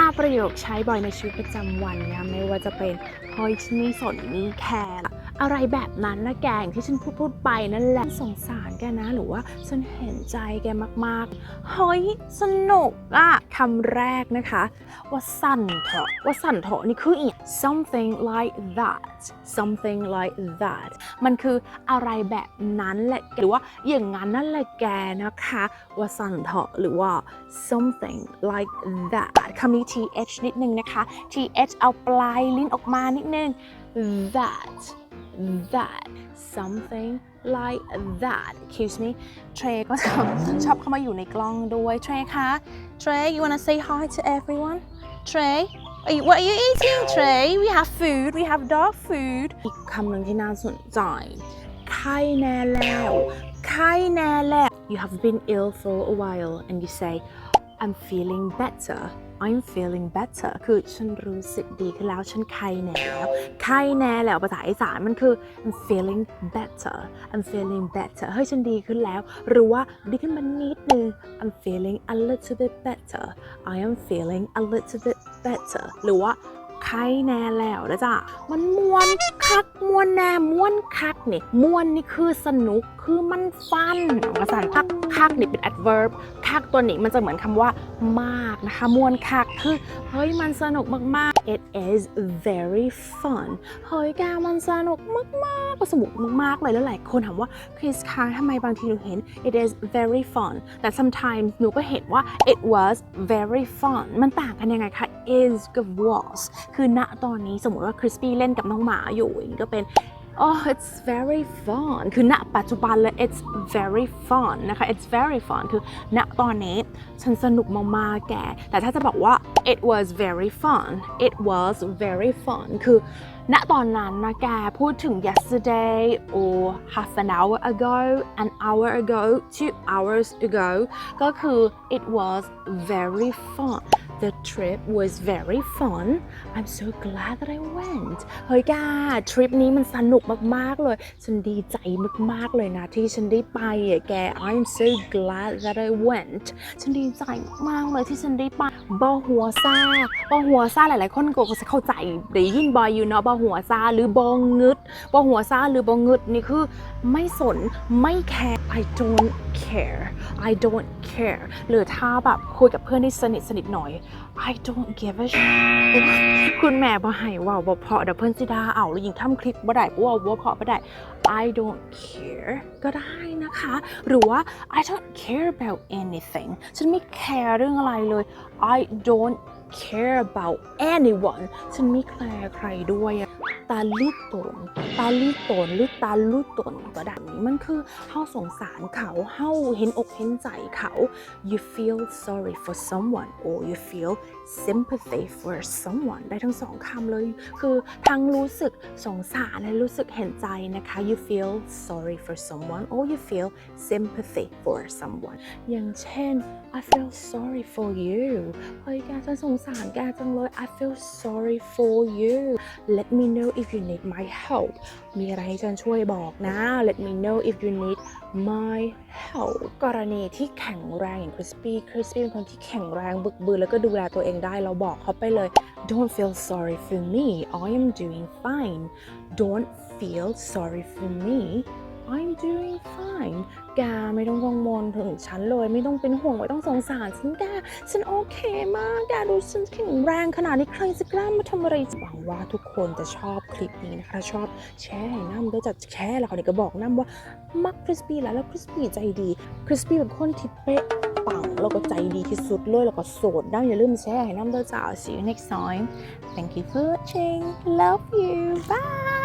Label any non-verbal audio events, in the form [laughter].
5 ประโยคใช้บ่อยในชีวิตประจำวันนะไม่ว่าจะเป็นเฮ้ยชนี่สนนี่แคร์ อะไรแบบนั้นนะแกอย่างที่ฉันพูดพูดไปนั่นแหละสงสารแกนะหรือว่าฉันเห็นใจแกมากๆเฮ้ยสนุกอะคำแรกนะคะ ว่าสั่นเถอะว่าสั่นเถอะนี่คืออีก something like that something like that มันคืออะไรแบบนั้นแหละหรือว่าอย่างนั้นนั่นแหละแกนะคะว่าสั่นเถอะหรือว่า something like that คำนี้ th นิดนึงนะคะ th เอาปลายลิ้นออกมานิดนึง that that something like that excuse me เทรก็ชอบชอบเข้ามาอยู่ในกล้องด้วยเทรคะ [laughs] Trey you wanna say hi to everyone Trey are you, what are you eating Trey we have food we have dog food อีกคำหนึ่งที่น่าสนใจ ไข้แน่แล้ว ไข้แน่แล้ว you have been ill for a while and you say I'm feeling better I'm feeling better คือฉันรู้สึกดีขึ้นแล้ว ฉันไข้แน่แล้ว ไข้แน่แล้วภาษาอีสานมันคือ I'm feeling better I'm feeling better เฮ้ยฉันดีขึ้นแล้ว หรือว่าดีขึ้นมานิดนึง I'm feeling a little bit better I am feeling a little bit better หรือว่า ไข้แน่แล้วนะจ๊ะมันมวนคักมวนแน่มวนคักนี่มวนนี่คือสนุกคือมันฟันภาษาคักคักนี่เป็น adverb คักตัวนี้มันจะเหมือนคำว่ามากนะคะมวนคักคือเฮ้ยมันสนุกมากๆ it is very fun เฮ้ยแกมันสนุกมากๆสนุกมากๆเลยแล้วหลายคนถามว่าคริสคะทำไมบางทีหนูเห็น it is very fun แต่ sometimes หนูก็เห็นว่า it was very fun มันต่างกันยังไงคะ is กับ was คือณตอนนี้สมมติว่าคริสปี้เล่นกับน้องหมาอยู่อย่างนี้ก็เป็น oh it's very fun คือณปัจจุบันเลย it's very fun นะคะ it's very fun คือณตอนนี้ฉันสนุกมากๆแก แต่ถ้าจะบอกว่า it was very fun it was very fun คือณตอนนั้นนะแกพูดถึง yesterday or half an hour ago an hour ago two hours ago ก็คือ it was very fun the trip was very fun I'm so glad that I went เฮ้ยแกทริปนี้มันสนุกมากๆเลย ฉันดีใจมากๆเลยนะที่ฉันได้ไปอะแก I'm so glad that I went ฉันดีใจมากๆเลยที่ฉันได้ไปบอหัวซาบอหัวซาหลายๆ คนก็จะเข้าใจได้ยินบอยอยู่เนาะบอหัวซาหรือบองงึดบอหัวซาหรือบองงึดนี่คือไม่สนไม่แคร์ I don't care I don't care หรือถ้าแบบคุยกับเพื่อนที่สนิทสนิทหน่อย I don't give a shit คุณแม่บ่ให้ว่าบ่เพราะเดี๋ยวเพื่อนสิดาเอาหรือยิงทำคลิปบ่ได้บ่เว่าบ่เพราะบ่ได้ I don't care ก็ได้นะคะ หรือว่า I don't care about anything ฉันไม่แคร์เรื่องอะไรเลย I don't care about anyone ฉันไม่แคร์ใครด้วย ตาลูกตนตาลูกตนหรือตาลูกตนก็ได้มันคือเฮาสงสารเขาเฮาเห็นอกเห็นใจเขา you feel sorry for someone or you feel sympathy for someone ได้ทั้งสองคำเลย คือทั้งรู้สึกสงสารและรู้สึกเห็นใจนะคะ you feel sorry for someone or you feel sympathy for someone อย่างเช่น I feel sorry for you เฮ้ยแกฉันสงสารแกจังเลย I feel sorry for you let me know if if you need my help มีอะไรให้ฉันช่วยบอกนะ let me know if you need my help กรณีที่แข็งแรงอย่างคริสปี้คริสปี้เป็นคนที่แข็งแรงบึกบืนแล้วก็ดูแลตัวเองได้ เราบอกเขาไปเลย don't feel sorry for me I am doing fine don't feel sorry for me I'm doing fine แกไม่ต้องกังวลถึงฉันเลย ไม่ต้องเป็นห่วงไม่ต้องสงสารฉันแกฉันโอเคมากแกดูฉันแข็งแรงขนาดนี้ใครจะกล้ามาทำอะไรหวังว่าทุกคนจะชอบคลิปนี้นะคะ ชอบแชร์ให้น้ำด้วยจะแชร์แล้วเขาเนี่ยก็บอกน้ำว่า มักคริสปี้แล้วแล้วคริสปี้ใจดีคริสปี้เป็นคนที่เป๊ะปังแล้วก็ใจดีที่สุดเลยแล้วก็โสดได้อย่าลืมแชร์ให้น้ำด้วยจ้า see you next time thank you for watching love you bye